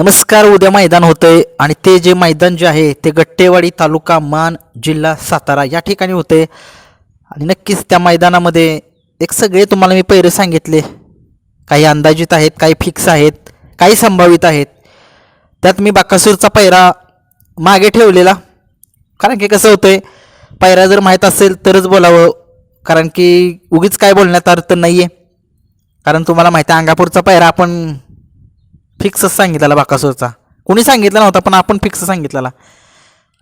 नमस्कार उद्या मैदान होतंय आणि ते जे मैदान जे आहे ते गट्टेवाडी तालुका मान जिल्हा सातारा या ठिकाणी होते आणि नक्कीच त्या मैदानामध्ये एक सगळे तुम्हाला मी पैरे सांगितले. काही अंदाजित आहेत काही फिक्स आहेत काही संभावित आहेत. त्यात मी बाकासूरचा पैरा मागे ठेवलेला. कारण की कसं होतंय पैरा जर माहीत असेल तरच बोलावं. कारण की उगीच काय बोलण्यात अर्थ नाही आहे कारण तुम्हाला माहिती आहे अंगापूरचा पैरा आपण फिक्सच सांगितलेला बाकासूरचा कोणी सांगितला नव्हता पण आपण फिक्स सांगितलेला.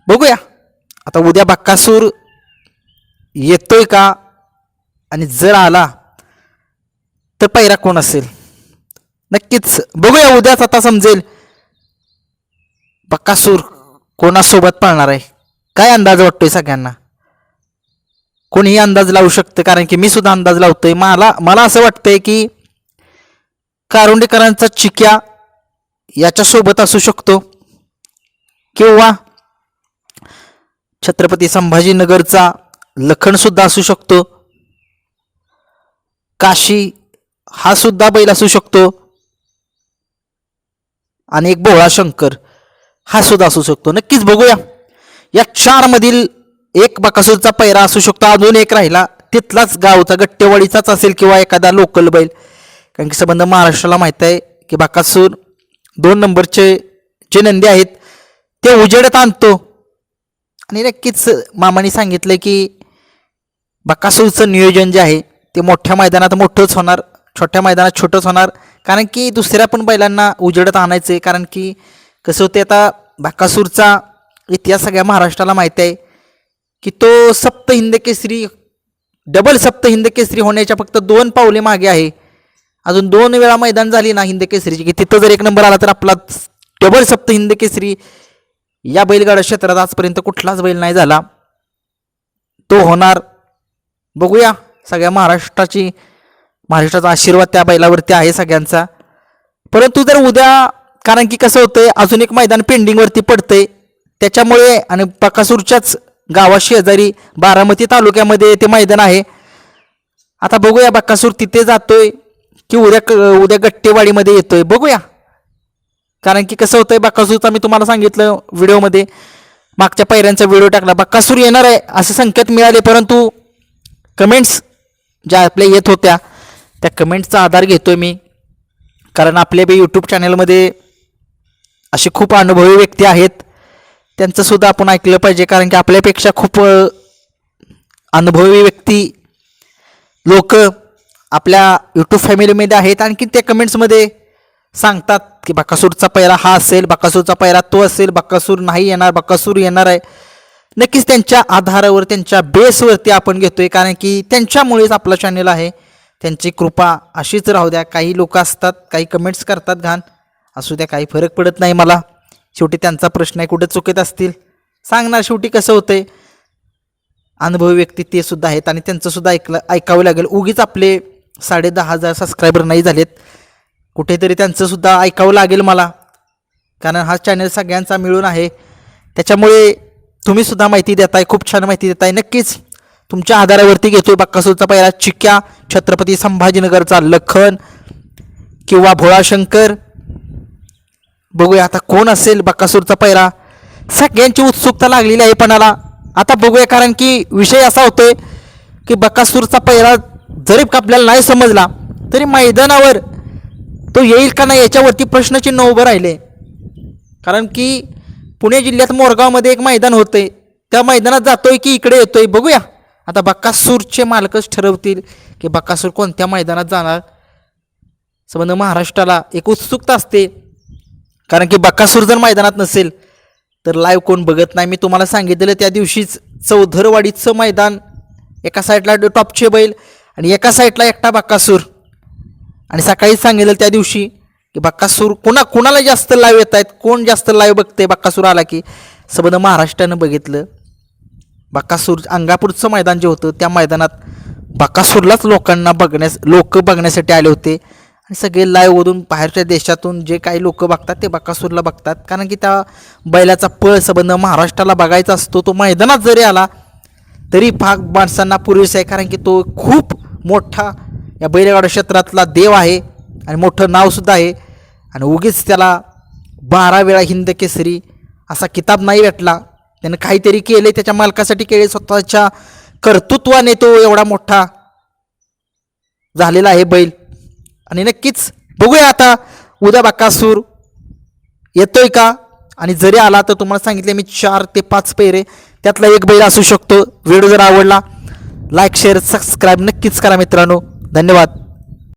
बघूया. आता उद्या बाक्कासूर येतोय का? आणि जर आला तर पैरा कोण असेल? नक्कीच. बघूया उद्याच आता समजेल. बक्कासूर कोणासोबत पाळणार आहे? काय अंदाज वाटतोय सगळ्यांना? कोणीही अंदाज लावू शकतं कारण की मी सुद्धा अंदाज लावतोय. मला मला असं वाटतंय की कारुंडेकरांचा चिक्या याच्यासोबत असू शकतो. किंवा छत्रपती संभाजीनगरचा लखनसुद्धा असू शकतो. काशी हा सुद्धा बैल असू शकतो. आणि एक भोळा शंकर हा सुद्धा असू शकतो. नक्कीच बघूया. या चार मधील एक बकासूरचा पैरा असू शकतो. अजून एक राहिला. तिथलाच गावचा गट्टेवाडीचाच असेल किंवा एखादा लोकल बैल. कारण की संबंध महाराष्ट्राला माहीत आहे की बकासूर दोन नंबरचे जे नंदी आहेत ते उजेडत आणतो. आणि नक्कीच मामाने सांगितलं की बकासूरचं नियोजन जे आहे ते मोठ्या मैदानात मोठंच होणार छोट्या मैदानात छोटंच होणार. कारण की दुसऱ्या पण बैलांना उजेडत आणायचं आहे कारण की कसं होते आता बकासूरचा इतिहास सगळ्या महाराष्ट्राला माहिती आहे की तो सप्त हिंद केसरी डबल सप्त हिंद केसरी होण्याच्या फक्त दोन पावले मागे आहे. अजून दोन वेळा मैदान झाली ना हिंद केसरीची की तिथं जर एक नंबर आला तर आपला डबल सप्त हिंद केसरी या बैलगाडा क्षेत्रात आजपर्यंत कुठलाच बैल नाही झाला. तो होणार बघूया. सगळ्या महाराष्ट्राची महाराष्ट्राचा आशीर्वाद त्या बैलावरती आहे सगळ्यांचा. परंतु जर उद्या कारण की कसं होतंय अजून एक मैदान पेंडिंगवरती पडतंय. त्याच्यामुळे आणि बक्कासूरच्याच गावा शेजारी बारामती तालुक्यामध्ये ते मैदान आहे. आता बघूया बक्कासूर तिथे जातोय. की उद्या क- उद्या गट्टेवाडीमध्ये येतोय. बघूया. कारण की कसं होतंय बक्कासूरचा मी तुम्हाला सांगितलं व्हिडिओमध्ये. मागच्या पैऱ्यांचा व्हिडिओ टाकला बक्कासूर येणार आहे असे संकेत मिळाले परंतु कमेंट्स ज्या आपल्या येत होत्या त्या कमेंट्सचा आधार घेतोय मी. कारण आपल्या बी यूट्यूब चॅनलमध्ये असे खूप अनुभवी व्यक्ती आहेत. त्यांचंसुद्धा आपण ऐकलं पाहिजे कारण की आपल्यापेक्षा खूप अनुभवी व्यक्ती लोक आपल्या यूट्यूब फॅमिलीमध्ये आहेत आणखी ते कमेंट्समध्ये सांगतात की बकासूरचा पैरा हा असेल बकासूरचा पैरा तो असेल बकासूर नाही येणार बकासूर येणार आहे. नक्कीच त्यांच्या आधारावर त्यांच्या बेसवरती आपण घेतोय कारण की त्यांच्यामुळेच आपला चॅनल आहे. त्यांची कृपा अशीच राहू द्या. काही लोक असतात काही कमेंट्स करतात घाण. असू द्या काही फरक पडत नाही मला. शेवटी त्यांचा प्रश्न आहे कुठे चुकीत असतील? सांगणार शेवटी कसं होतंय? अनुभवी व्यक्ती ते सुद्धा आहेत आणि त्यांचं सुद्धा ऐकलं ऐकावं लागेल. उगीच आपले साडे दहा हजार सबस्क्रायबर नाही झालेत. कुठेतरी त्यांचंसुद्धा ऐकावं लागेल मला. कारण हा चॅनल सगळ्यांचा मिळून आहे. त्याच्यामुळे तुम्ही सुद्धा माहिती देताय खूप छान माहिती देताय. नक्कीच तुमच्या आधारावरती घेतोय बक्कासूरचा पहिला चिक्या छत्रपती संभाजीनगरचा लखन किंवा भोळाशंकर. बघूया आता कोण असेल बक्कासूरचा पहिला. सगळ्यांची उत्सुकता लागलेली आहे पणाला. आता बघूया कारण की विषय असा होतोय की बक्कासूरचा पहिला जरी आपल्याला नाही समजला तरी मैदानावर तो येईल का नाही याच्यावरती प्रश्नचिन्ह उभं राहिले. कारण की पुणे जिल्ह्यात मोरगावमध्ये एक मैदान होतंय. त्या मैदानात जातोय की इकडे येतोय बघूया. आता बक्कासूरचे मालकच ठरवतील की बक्कासूर कोणत्या मैदानात जाणार. संबंध महाराष्ट्राला एक उत्सुकता असते. कारण की बक्कासूर जर मैदानात नसेल तर लाईव्ह कोण बघत नाही. मी तुम्हाला सांगितलेलं त्या दिवशीच चौधरवाडीचं मैदान एका साईडला टॉपचे बैल आणि एका साईडला एकटा बक्कासूर आणि सकाळीच सांगितलं त्या दिवशी की बक्कासूर कुणा कोणाला जास्त लाईव्ह येत आहेत कोण जास्त लाईव्ह बघते बक्कासूर आला की सबंध महाराष्ट्रानं बघितलं. बक्कासूर अंगापूरचं मैदान जे होतं त्या मैदानात बक्कासूरलाच लोकांना बघण्यास लोक बघण्यासाठी आले होते. आणि सगळे लाईव्हवरून बाहेरच्या देशातून जे काही लोक बघतात ते बक्कासूरला बघतात. कारण की त्या बैलाचा पळ संबंध महाराष्ट्राला बघायचा असतो. तो मैदानात जरी आला तरी भाग माणसांना पुरेसा आहे. कारण की तो खूप मोठा या बैलगाडा क्षेत्रातला देव आहे आणि मोठं नावसुद्धा आहे. आणि उगीच त्याला बारा वेळा हिंद केसरी असा किताब नाही भेटला. त्यानं काहीतरी केले त्याच्या मालकासाठी केले स्वतःच्या कर्तृत्वाने तो एवढा मोठा झालेला आहे बैल. आणि नक्कीच बघूया आता उद्या बाकासूर येतोय का? आणि जरी आला तर तुम्हाला सांगितले मी चार ते पाच पेरे त्यातला एक बैल असू शकतो. व्हिडिओ जर आवडला लाईक शेअर सबस्क्राईब नक्कीच करा मित्रांनो. धन्यवाद.